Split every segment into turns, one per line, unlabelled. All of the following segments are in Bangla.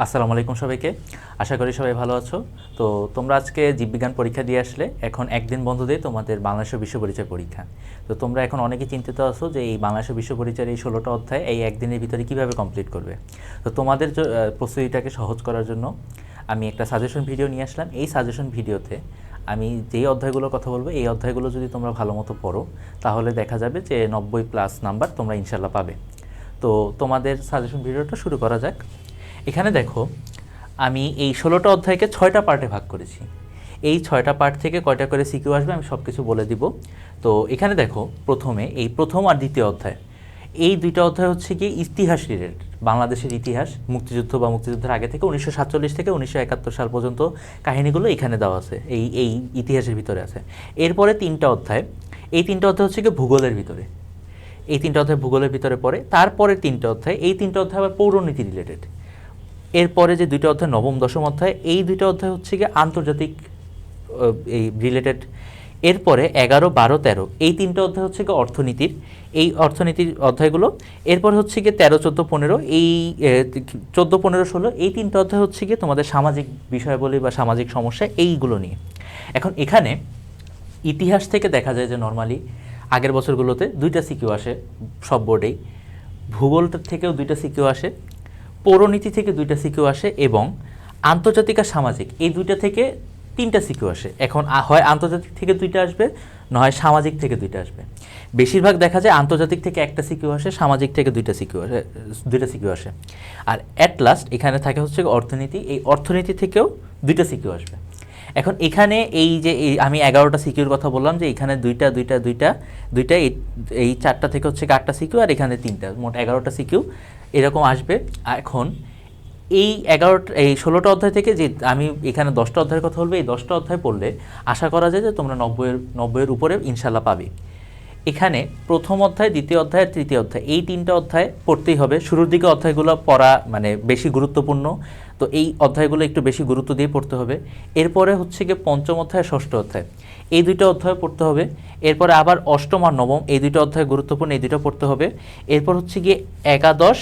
আসসালামু আলাইকুম সবাইকে। আশা করি সবাই ভালো আছো। তো তোমরা আজকে জীববিজ্ঞান পরীক্ষা দিয়ে আসলে এখন একদিন বন্ধ দিয়ে তোমাদের বাংলাদেশের বিশ্ব পরিচয় পরীক্ষা। তো তোমরা এখন অনেকেই চিন্তিত আছো যে এই বাংলাদেশের বিশ্ব পরিচয়ের এই ষোলোটা অধ্যায় এই একদিনের ভিতরে কীভাবে কমপ্লিট করবে। তো তোমাদের প্রস্তুতিটাকে সহজ করার জন্য আমি একটা সাজেশন ভিডিও নিয়ে আসলাম। এই সাজেশন ভিডিওতে আমি যেই অধ্যায়গুলোর কথা বলব, এই অধ্যায়গুলো যদি তোমরা ভালো মতো পড়ো, তাহলে দেখা যাবে যে নব্বই প্লাস নাম্বার তোমরা ইনশাল্লাহ পাবে। তো তোমাদের সাজেশন ভিডিওটা শুরু করা যাক। এখানে দেখো, আমি এই ষোলোটা অধ্যায়কে ছয়টা পার্টে ভাগ করেছি। এই ছয়টা পার্ট থেকে কয়টা করে সিকিউ আসবে আমি সব কিছু বলে দিব। তো এখানে দেখো, প্রথমে এই প্রথম আর দ্বিতীয় অধ্যায়। এই দুইটা অধ্যায় হচ্ছে কি ইতিহাস রিলেটেড বাংলাদেশের ইতিহাস, মুক্তিযুদ্ধ বা মুক্তিযুদ্ধের আগে থেকে উনিশশো সাতচল্লিশ থেকে উনিশশো একাত্তর সাল পর্যন্ত কাহিনীগুলো এখানে দেওয়া আছে, এই এই ইতিহাসের ভিতরে আছে। এরপরে তিনটা অধ্যায়, এই তিনটা অধ্যায় হচ্ছে কি ভূগোলের ভিতরে। এই তিনটা অধ্যায় ভূগোলের ভিতরে পড়ে তারপরে তিনটা অধ্যায়, এই তিনটা অধ্যায় আবার পৌরনীতি রিলেটেড এরপরে যে দুইটা অধ্যায়, নবম, দশম অধ্যায়, এই দুইটা অধ্যায় হচ্ছে গিয়ে আন্তর্জাতিক এই রিলেটেড এরপরে এগারো, বারো, তেরো, এই তিনটা অধ্যায় হচ্ছে গিয়ে অর্থনীতির। এই অর্থনীতির অধ্যায়গুলো, এরপর হচ্ছে গিয়ে তেরো, চোদ্দ, পনেরো, এই চোদ্দ, পনেরো, ষোলো, এই তিনটা অধ্যায় হচ্ছে গিয়ে তোমাদের সামাজিক বিষয়াবলী বা সামাজিক সমস্যা, এইগুলো নিয়ে। এখন এখানে ইতিহাস থেকে দেখা যায় যে নর্মালি আগের বছরগুলোতে দুইটা সিকিউ আসে সব বোর্ডেই ভূগোল থেকেও দুইটা সিকিউ আসে। পৌরনীতি থেকে দুইটা সিকিউ আসে এবং আন্তর্জাতিক আর সামাজিক। এই দুইটা থেকে তিনটা সিকিউ আসে। এখন হয় আন্তর্জাতিক থেকে দুইটা আসবে নয় সামাজিক থেকে দুইটা আসবে। বেশিরভাগ দেখা যায় আন্তর্জাতিক থেকে একটা সিকিউ আসে, সামাজিক থেকে দুইটা সিকিউ আসে, দুইটা সিকিউ আসে। আর অ্যাট লাস্ট এখানে থাকে হচ্ছে অর্থনীতি। এই অর্থনীতি থেকেও দুইটা সিকিউ আসবে। এখন এখানে এই যে আমি এগারোটা সিকিউর কথা বললাম যে এখানে দুইটা দুইটা দুইটা দুইটা, এই চারটা থেকে হচ্ছে আটটা সিকিউ আর এখানে তিনটা, মোট এগারোটা সিকিউ এরকম আসবে। এখন এই এগারোটা, এই ষোলোটা অধ্যায় থেকে যে আমি এখানে দশটা অধ্যায়ের কথা বলব, এই দশটা অধ্যায় পড়লে আশা করা যায় যে তোমরা নব্বইয়ের নব্বইয়ের উপরে ইনশাল্লাহ পাবে। এখানে প্রথম অধ্যায়, দ্বিতীয় অধ্যায়, তৃতীয় অধ্যায়, এই তিনটা অধ্যায় পড়তেই হবে। শুরুর দিকে অধ্যায়গুলো পড়া মানে বেশি গুরুত্বপূর্ণ। তো এই অধ্যায়গুলো একটু বেশি গুরুত্ব দিয়ে পড়তে হবে। এরপরে হচ্ছে গিয়ে পঞ্চম অধ্যায়, ষষ্ঠ অধ্যায়। এই দুইটা অধ্যায় পড়তে হবে। এরপরে আবার অষ্টম আর নবম, এই দুইটা অধ্যায় গুরুত্বপূর্ণ, এই দুটো পড়তে হবে। এরপর হচ্ছে গিয়ে একাদশ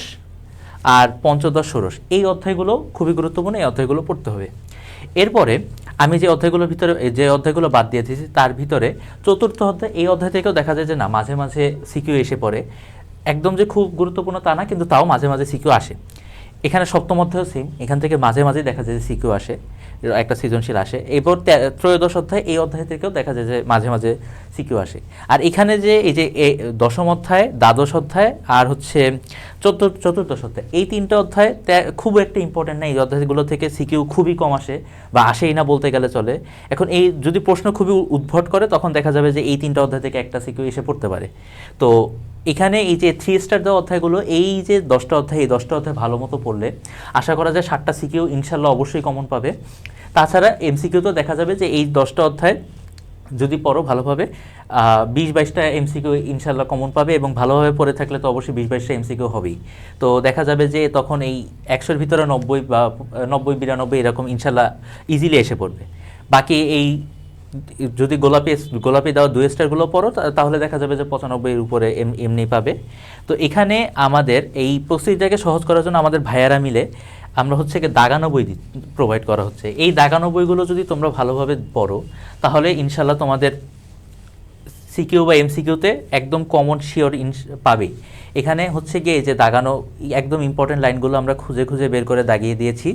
আর পঞ্চদশ ষোড়শ। এই অধ্যায়গুলো খুবই গুরুত্বপূর্ণ, এই অধ্যায়গুলো পড়তে হবে। এরপরে আমি যে অধ্যায়গুলোর ভিতরে যে অধ্যায়গুলো বাদ দিয়েছি, তার ভিতরে চতুর্থ অধ্যায়, এই অধ্যায় থেকেও দেখা যায় যে না, মাঝে মাঝে সিকিউ এসে পড়ে। একদম যে খুব গুরুত্বপূর্ণ তা না, কিন্তু তাও মাঝে মাঝে সিকিউ আসে। এখানে সপ্তম অধ্যায় সেম এখান থেকে মাঝে মাঝে দেখা যায় যে সিকিউ আসে। একটা সৃজনশীল আসে। এরপর ত্রয়োদশ অধ্যায়, এই অধ্যায় থেকেও দেখা যায় যে মাঝে মাঝে সিকিউ আসে। আর এখানে যে এই যে দশম অধ্যায়, দ্বাদশ অধ্যায় আর হচ্ছে চতুর্থ চতুর্দশ অধ্যায়, এই তিনটা অধ্যায় খুব একটা ইম্পর্টেন্ট না এই অধ্যায়গুলো থেকে সিকিউ খুবই কম আসে বা আসেই না বলতে গেলে চলে। এখন এই যদি প্রশ্ন খুবই উদ্ভট করে, তখন দেখা যাবে যে এই তিনটা অধ্যায় থেকে একটা সিকিউ এসে পড়তে পারে। তো এখানে এই যে থ্রি স্টার দেওয়া অধ্যায়গুলো, এই যে দশটা অধ্যায়, এই দশটা অধ্যায় ভালো মতো পড়লে আশা করা যায় ষাটটা সিকিউ ইনশাল্লাহ অবশ্যই কমন পাবে। তাছাড়া এমসিকিউ তো দেখা যাবে যে এই দশটা অধ্যায় যদি পড়ো ভালোভাবে বিশ বাইশটা এমসিকিউ ইনশাল্লাহ কমন পাবে এবং ভালোভাবে পড়ে থাকলে তো অবশ্যই বিশ বাইশটা এমসিকিউ হবেই। তো দেখা যাবে যে তখন এই একশোর ভিতরে নব্বই বা, নব্বই, বিরানব্বই এরকম ইনশাল্লাহ ইজিলি এসে পড়বে। বাকি এই যদি গোলাপি গোলাপি দেওয়া দুই স্টারগুলো পড়ো তাহলে দেখা যাবে যে পঁচানব্বইয়ের উপরে এম- এমনি পাবে। তো এখানে আমাদের এই প্রস্তুতিটাকে সহজ করার জন্য আমাদের ভাইয়ারা মিলে আমরা হচ্ছে কি দাগানো বই প্রোভাইড করা হচ্ছে। এই দাগানো বইগুলো যদি তোমরা ভালোভাবে পড়ো, তাহলে ইনশাল্লাহ তোমাদের সিকিউ বা এমসিকিউতে একদম কমন শিওর ইন পাবেই। এখানে হচ্ছে গিয়ে যে দাগানো একদম ইম্পর্টেন্ট লাইনগুলো আমরা খুঁজে খুঁজে বের করে দাগিয়ে দিয়েছি।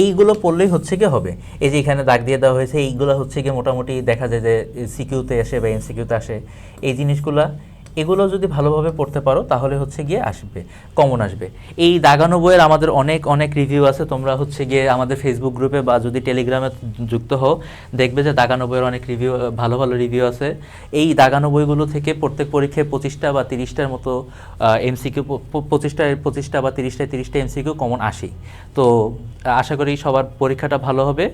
এইগুলো পড়লেই হচ্ছে গিয়ে হবে। এই যে এখানে দাগ দিয়ে দেওয়া হয়েছে, এইগুলো হচ্ছে গিয়ে মোটামুটি দেখা যায় যে সিকিউতে আসে বা এমসিকিউতে আসে। এই জিনিসগুলো এগুলো যদি ভালোভাবে পড়তে পারো, তাহলে হচ্ছে গিয়ে আসবে, কমন আসবে। এই দাগানো বইয়ের আমাদের অনেক অনেক রিভিউ আছে, তোমরা হচ্ছে গিয়ে আমাদের ফেসবুক গ্রুপে বা যদি টেলিগ্রামে যুক্ত হও, দেখবে যে দাগানো বইয়ের অনেক রিভিউ ভালো ভালো রিভিউ আছে। এই দাগানো বইগুলো থেকে প্রত্যেক পরীক্ষায় পঁচিশটা বা তিরিশটার মতো এমসিকিউ পঁচিশটা পঁচিশটা বা তিরিশটা তিরিশটা এমসিকিউ কমন আসেই। তো, আশা করি সবার পরীক্ষাটা ভালো হবে।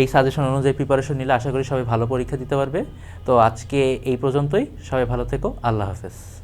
এই সাজেশন অনুযায়ী প্রিপারেশন নিলে আশা করি সবাই ভালো পরীক্ষা দিতে পারবে। তো আজকে এই পর্যন্তই। সবাই ভালো থেকো। আল্লাহ হাফেজ। crianças.